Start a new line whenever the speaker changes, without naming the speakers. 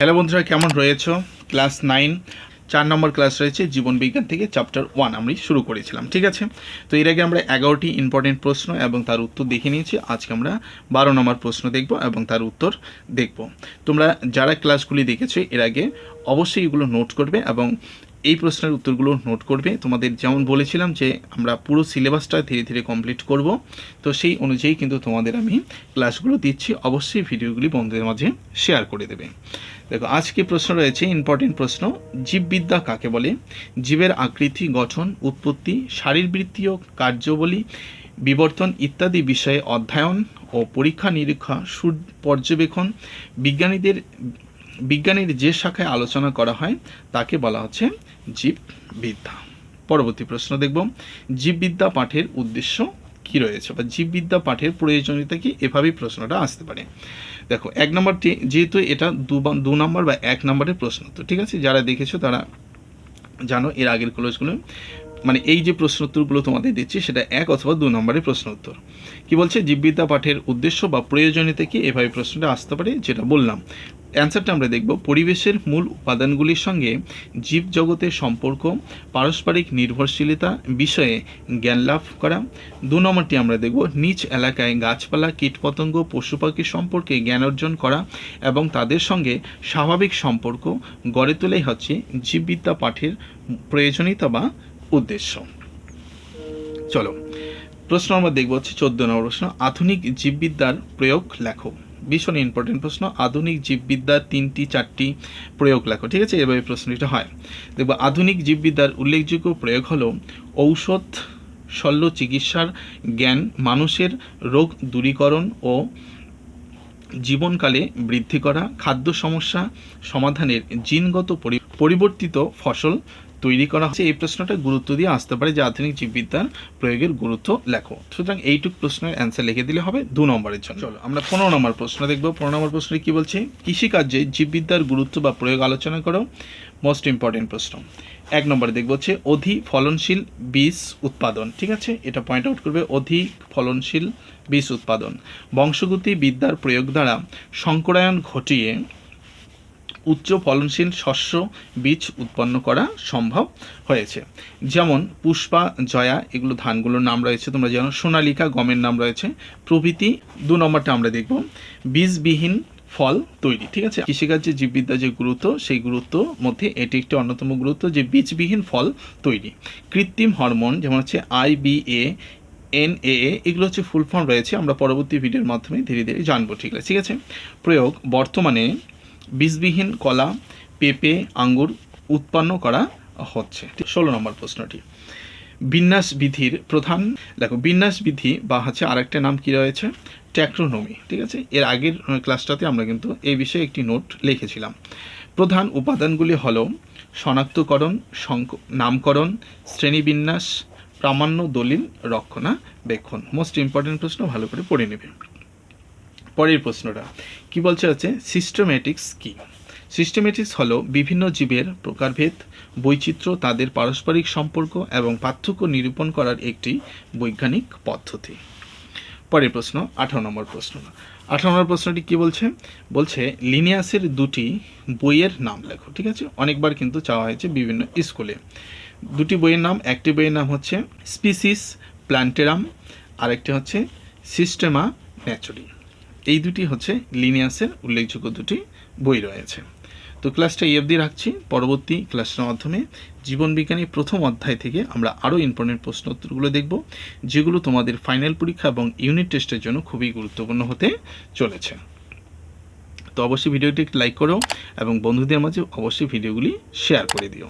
Hello বন্ধুরা, কেমন রয়েছো? ক্লাস নাইন, চার নম্বর ক্লাস রয়েছে জীবন বিজ্ঞান থেকে চ্যাপ্টার ওয়ান আমি শুরু করেছিলাম, ঠিক আছে? তো এর আগে আমরা এগারোটি ইম্পর্টেন্ট প্রশ্ন এবং তার উত্তর দেখে নিয়েছি। আজকে আমরা বারো নম্বর প্রশ্ন দেখব এবং তার উত্তর দেখব। তোমরা যারা ক্লাসগুলি দেখেছ এর আগে অবশ্যই এগুলো নোট করবে এবং এই প্রশ্নের উত্তরগুলো নোট করবে। তোমাদের যেমন বলেছিলাম যে আমরা পুরো সিলেবাসটা ধীরে ধীরে কমপ্লিট করব, তো সেই অনুযায়ী কিন্তু তোমাদের আমি ক্লাসগুলো দিচ্ছি। অবশ্যই ভিডিওগুলি বন্ধুদের মাঝে শেয়ার করে দেবে। দেখো আজকে প্রশ্ন রয়েছে? ইম্পর্টেন্ট প্রশ্ন। জীববিদ্যা কাকে বলে? জীবের আকৃতি, গঠন, উৎপত্তি, শারীরবৃত্তীয় কার্যবলী, বিবর্তন ইত্যাদি বিষয়ে অধ্যয়ন ও পরীক্ষা নিরীক্ষা সুর পর্যবেক্ষণ, বিজ্ঞানীদের, বিজ্ঞানীর যে শাখায় আলোচনা করা হয়, তাকে বলা হচ্ছে জীববিদ্যা। পরবর্তী প্রশ্ন দেখব। জীববিদ্যা পাঠের উদ্দেশ্য কি রয়েছে? বা জীববিদ্যা পাঠের প্রয়োজনীয়তা কি? এভাবেই প্রশ্নটা আসতে পারে। দেখো, এক নম্বরটি যেহেতু এটা দু নম্বর বা এক নম্বরের প্রশ্ন, তো ঠিক আছে, যারা দেখেছ তারা জানো এর আগের কলেজগুলো মানে এই যে প্রশ্ন উত্তরগুলো তোমাদের দিচ্ছি, সেটা এক অথবা দু নম্বরের প্রশ্ন উত্তর কি বলছে? জীববিদ্যা পাঠের উদ্দেশ্য বা প্রয়োজনীয়তা কি? এভাবে প্রশ্নটা আসতে পারে, যেটা বললাম। অ্যান্সারটা আমরা দেখব। পরিবেশের মূল উপাদানগুলির সঙ্গে জীব জগতের সম্পর্ক, পারস্পরিক নির্ভরশীলতা বিষয়ে জ্ঞান লাভ করা। দু নম্বরটি আমরা দেখব। নিজ এলাকায় গাছপালা, কীটপতঙ্গ, পশু পাখি সম্পর্কে জ্ঞান অর্জন করা এবং তাদের সঙ্গে স্বাভাবিক সম্পর্ক গড়ে তোলাই হচ্ছে জীববিদ্যা পাঠের প্রয়োজনীয়তা বা উদ্দেশ্য। চলো, প্রশ্ন আমরা দেখব হচ্ছে চোদ্দ নম্বর প্রশ্ন। আধুনিক জীববিদ্যার প্রয়োগ লেখো ভীষণ ইম্পর্টেন্ট প্রশ্ন। আধুনিক জীববিদ্যার তিনটি, চারটি প্রয়োগ লেখো, ঠিক আছে? এভাবে প্রশ্নটা হয়। দেখব, আধুনিক জীববিদ্যার উল্লেখযোগ্য প্রয়োগ হলো ঔষধ, শল্য চিকিৎসার জ্ঞান, মানুষের রোগ দূরীকরণ ও জীবনকালে বৃদ্ধি করা, খাদ্য সমস্যা সমাধানের জিনগত পরিবর্তিত ফসল তৈরি করা হচ্ছে এই প্রশ্নটা গুরুত্ব দিয়ে আসতে পারে যে আধুনিক জীববিদ্যার প্রয়োগের গুরুত্ব লেখো। সুতরাং এইটুক প্রশ্নের অ্যান্সার লিখে দিলে হবে দু নম্বরের জন্য। চলো, আমরা পনেরো নম্বর প্রশ্ন দেখব। পনেরো নম্বর প্রশ্নে কি বলছে? কৃষিকার্যে জীববিদ্যার গুরুত্ব বা প্রয়োগ আলোচনা করো। মোস্ট ইম্পর্টেন্ট প্রশ্ন। এক নম্বরে দেখব হচ্ছে অধিক ফলনশীল বীজ উৎপাদন। ঠিক আছে? এটা পয়েন্ট আউট করবে অধিক ফলনশীল বীজ উৎপাদন। বংশগতি বিদ্যার প্রয়োগ দ্বারা সংকরায়ন ঘটিয়ে উচ্চ ফলনশীল শস্য বীজ উৎপন্ন করা সম্ভব হয়েছে। যেমন পুষ্পা, জয়া, এগুলো ধানগুলোর নাম রয়েছে, তোমরা জানো। সোনালিকা গমের নাম রয়েছে। প্রভৃতি দু নম্বরটা আমরা দেখব। বীজবিহীন ফল তৈরি, ঠিক আছে? কৃষিকার্যে জীববিদ্যা যে গুরুত্ব, সেই গুরুত্ব মধ্যে এটি একটি অন্যতম গুরুত্ব যে বীজবিহীন ফল তৈরি। কৃত্রিম হরমোন, যেমন হচ্ছে আইবিএ এন এ এগুলো হচ্ছে ফুল ফর্ম রয়েছে। আমরা পরবর্তী ভিডিওর মাধ্যমে ধীরে ধীরে জানব ঠিক আছে ঠিক আছে? প্রয়োগ, বর্তমানে বীজবিহীন কলা, পেঁপে, আঙ্গুর উৎপন্ন করা হচ্ছে। ষোলো নম্বর প্রশ্নটি। বিন্যাস বিধির প্রধান দেখো, বিন্যাস বিধি বা হচ্ছে আরেকটা নাম কি রয়েছে? ট্যাক্রোনমি ঠিক আছে? এর আগের ক্লাসটাতে আমরা কিন্তু এই বিষয়ে একটি নোট লিখেছিলাম। প্রধান উপাদানগুলি হল শনাক্তকরণ নামকরণ, শ্রেণীবিন্যাস, প্রামাণ্য দলিল, রক্ষণাবেক্ষণ। মোস্ট ইম্পর্টেন্ট প্রশ্ন, ভালো করে পড়ে নেবে। পরের প্রশ্নটা। কি বলছে হচ্ছে সিস্টেমেটিক্স কি? সিস্টেমেটিক্স হলো বিভিন্ন জীবের প্রকারভেদ, বৈচিত্র্য, তাদের পারস্পরিক সম্পর্ক এবং পার্থক্য নিরূপণ করার একটি বৈজ্ঞানিক পদ্ধতি। পরের প্রশ্ন, আঠারো নম্বর প্রশ্ন। আঠারো নম্বর প্রশ্নটি কি বলছে? বলছে, লিনিয়াসের দুটি বইয়ের নাম লেখো। ঠিক আছে? অনেকবার কিন্তু চাওয়া হয়েছে বিভিন্ন স্কুলে। দুটি বইয়ের নাম, একটি বইয়ের নাম হচ্ছে, স্পিসিস প্ল্যান্টেরাম আরেকটি হচ্ছে, সিস্টেমা ন্যাচুরি। এই দুটি হচ্ছে লিনিয়াসের উল্লেখযোগ্য দুটি বই রয়েছে। তো ক্লাসটা এই রাখছি। পরবর্তী ক্লাসের মাধ্যমে জীবন বিজ্ঞানের প্রথম অধ্যায় থেকে আমরা আরও ইম্পর্টেন্ট প্রশ্ন উত্তরগুলো দেখব, যেগুলো তোমাদের ফাইনাল পরীক্ষা এবং ইউনিট টেস্টের জন্য খুবই গুরুত্বপূর্ণ হতে চলেছে। তো অবশ্যই ভিডিওটি লাইক করো এবং বন্ধুদের মাঝে অবশ্যই ভিডিওগুলি শেয়ার করে দিও।